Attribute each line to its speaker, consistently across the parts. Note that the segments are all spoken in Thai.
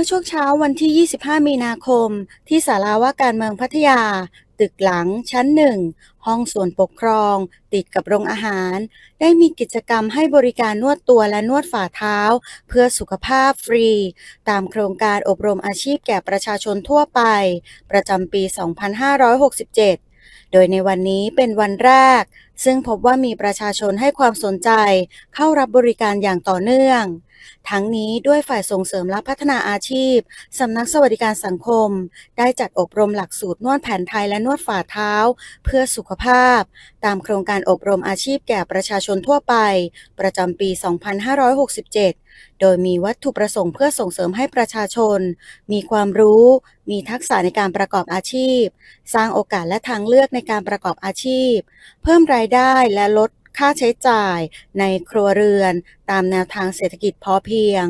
Speaker 1: มื่อช่วงเช้าวันที่ 25 มีนาคม ที่ศาลาว่าการเมืองพัทยา ตึกหลังชั้นหนึ่ง ห้องส่วนปกครอง ติดกับโรงอาหาร ได้มีกิจกรรมให้บริการนวดตัวและนวดฝ่าเท้า เพื่อสุขภาพฟรี ตามโครงการอบรมอาชีพแก่ประชาชนทั่วไป ประจำปี 2567โดยในวันนี้เป็นวันแรก ซึ่งพบว่ามีประชาชนให้ความสนใจเข้ารับบริการอย่างต่อเนื่อง ทั้งนี้ด้วยฝ่ายส่งเสริมและพัฒนาอาชีพ สำนักสวัสดิการสังคม ได้จัดอบรมหลักสูตรนวดแผนไทยและนวดฝ่าเท้า เพื่อสุขภาพ ตามโครงการอบรมอาชีพแก่ประชาชนทั่วไป ประจำปี 2567โดยมีวัตถุประสงค์เพื่อส่งเสริมให้ประชาชน มีความรู้ มีทักษะในการประกอบอาชีพ สร้างโอกาสและทางเลือกในในการประกอบอาชีพ เพิ่มรายได้และลดค่าใช้จ่ายในครัวเรือน ตามแนวทางเศรษฐกิจพอเพียง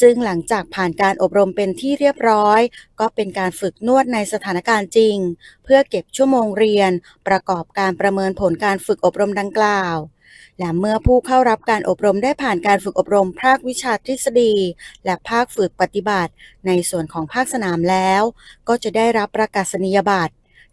Speaker 1: ซึ่งหลังจากผ่านการอบรมเป็นที่เรียบร้อย ก็เป็นการฝึกนวดในสถานการณ์จริง เพื่อเก็บชั่วโมงเรียน ประกอบการประเมินผลการฝึกอบรมดังกล่าว และเมื่อผู้เข้ารับการอบรมได้ผ่านการฝึกอบรมภาควิชาทฤษฎี และภาคฝึกปฏิบัติ ในส่วนของภาคสนามแล้ว ก็จะได้รับประกาศนียบัตร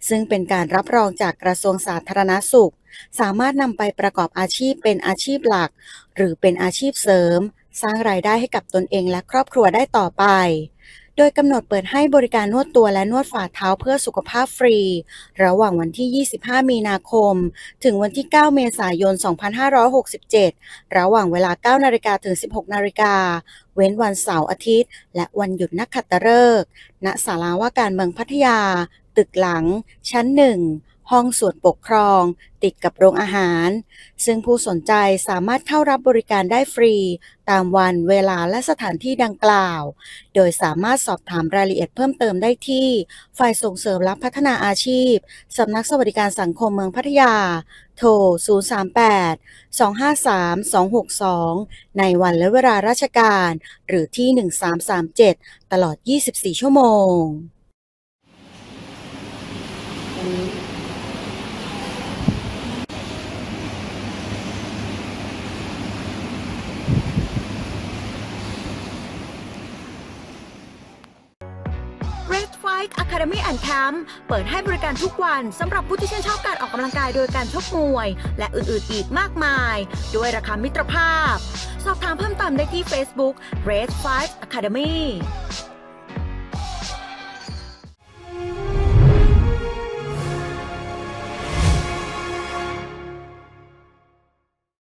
Speaker 1: ซึ่งเป็นการรับรองจากกระทรวงสาธารณสุข สามารถนำไปประกอบอาชีพเป็นอาชีพหลัก หรือเป็นอาชีพเสริม สร้างรายได้ให้กับตนเองและครอบครัวได้ต่อไป โดยกำหนดเปิดให้บริการนวดตัวและนวดฝ่าเท้าเพื่อสุขภาพฟรี ระหว่างวันที่ 25 มีนาคม ถึงวันที่ 9 เมษายน 2567 ระหว่างเวลา 9 นาฬิกาถึง 16 นาฬิกา เว้นวันเสาร์อาทิตย์ และวันหยุดนักขัตฤกษ์ณศาลาว่าการเมืองพัทยา ตึกหลัง ชั้นหนึ่ง ห้องส่วนปกครอง ติดกับโรงอาหาร ซึ่งผู้สนใจสามารถเข้ารับบริการได้ฟรี ตามวันเวลาและสถานที่ดังกล่าว โดยสามารถสอบถามรายละเอียดเพิ่มเติมได้ที่ ฝ่ายส่งเสริมและพัฒนาอาชีพ สำนักสวัสดิการสังคมเมืองพัทยา โทร 038 253 262 ในวันและเวลาราชการ หรือที่ 1337 ตลอด 24 ชั่วโมง
Speaker 2: Bike Academy and Camp เปิดให้บริการทุกวันสำหรับผู้ที่ชื่นชอบการออกกำลังกายโดยการชกมวย และอื่นๆอีกมากมาย ด้วยราคามิตรภาพ สอบถามเพิ่มเติมได้ที่ Facebook Red Fight Academy